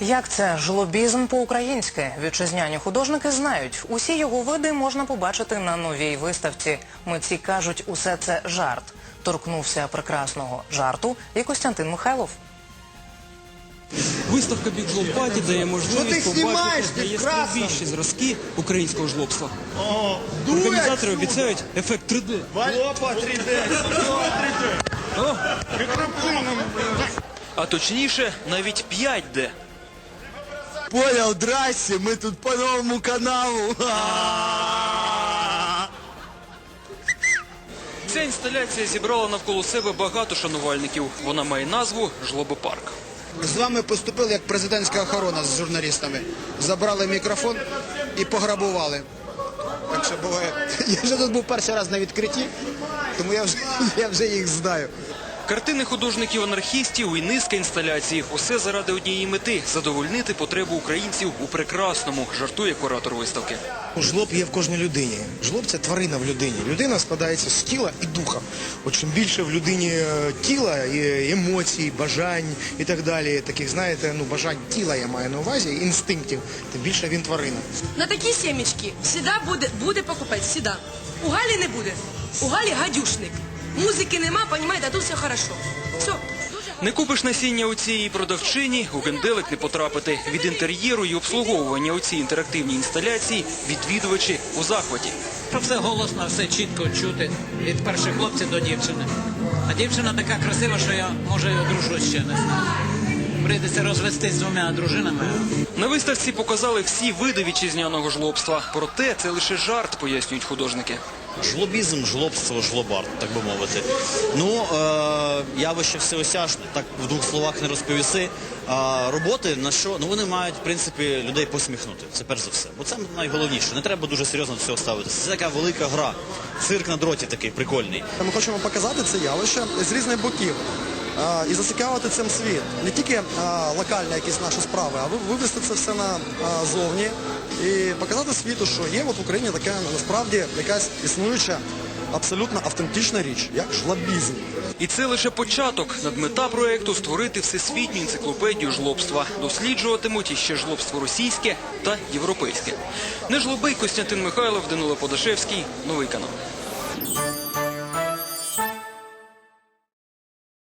Як це жлобізм по-українськи? Вітчизняні художники знають. Усі його види можна побачити на новій виставці. Митці кажуть, усе це жарт. Торкнувся прекрасного жарту і Костянтин Михайлов. Виставка Globe Party дає можливість побачити ти найяскравіші зразки українського жлобства. Організатори обіцяють ефект 3D. Опа, 3D. А точніше, навіть 5D. Понял, здрасте, мы тут по новому каналу. Ця інсталяція зібрала навколо себе багато шанувальників. Вона має назву Жлобопарк. З вами поступили як президентська охорона з журналістами. Забрали мікрофон і пограбували. Так що буває. Я вже тут був перший раз на відкритті, тому я вже, я вже їх знаю. Картини художників-анархістів і низка інсталяцій. Усе заради однієї мети задовольнити потребу українців у прекрасному, жартує куратор виставки. Жлоб є в кожній людині. Жлоб це тварина в людині. Людина складається з тіла і духа. От чим більше в людині е, тіла, і емоцій, бажань і так далі, таких, знаєте, ну бажань тіла я маю на увазі, інстинктів, тим більше він тварина. На такі сімечки всіда буде, буде покупець, всіда. У Галі не буде. У Галі гадюшник. Музики нема, понімаєте, а тут все хорошо. Все. Не купиш насіння у цієї продавчині, у генделик не потрапити. Від інтер'єру і обслуговування у цій інтерактивній інсталяції відвідувачі у захваті. Що все голосно, все чітко чути від перших хлопців до дівчини. А дівчина така красива, що я може і одружусь ще не знаю. Прийдеться розвестись з двома дружинами. На виставці показали всі види вітчизняного жлобства. Проте це лише жарт, пояснюють художники. Жлобізм, жлобство, жлобарт, так би мовити. Ну, е, явище всеосяжне, так в двох словах не розповіси. А роботи на що? Ну вони мають, в принципі, людей посміхнути. Це перш за все. Бо це найголовніше. Не треба дуже серйозно до всього ставитися. Це така велика гра. Цирк на дроті такий прикольний. Ми хочемо показати це явище з різних боків і зацікавити цим світ. Не тільки локальні якісь наші справи, а ви- вивести це все на а, зовні і показати світу, що є от в Україні така насправді якась існуюча, абсолютно автентична річ, як жлобізм. І це лише початок. Надмета проекту створити всесвітню енциклопедію жлобства. Досліджуватимуть іще жлобство російське та європейське. Не жлоби Костянтин Михайлов, Данило Подашевський. Новий канал.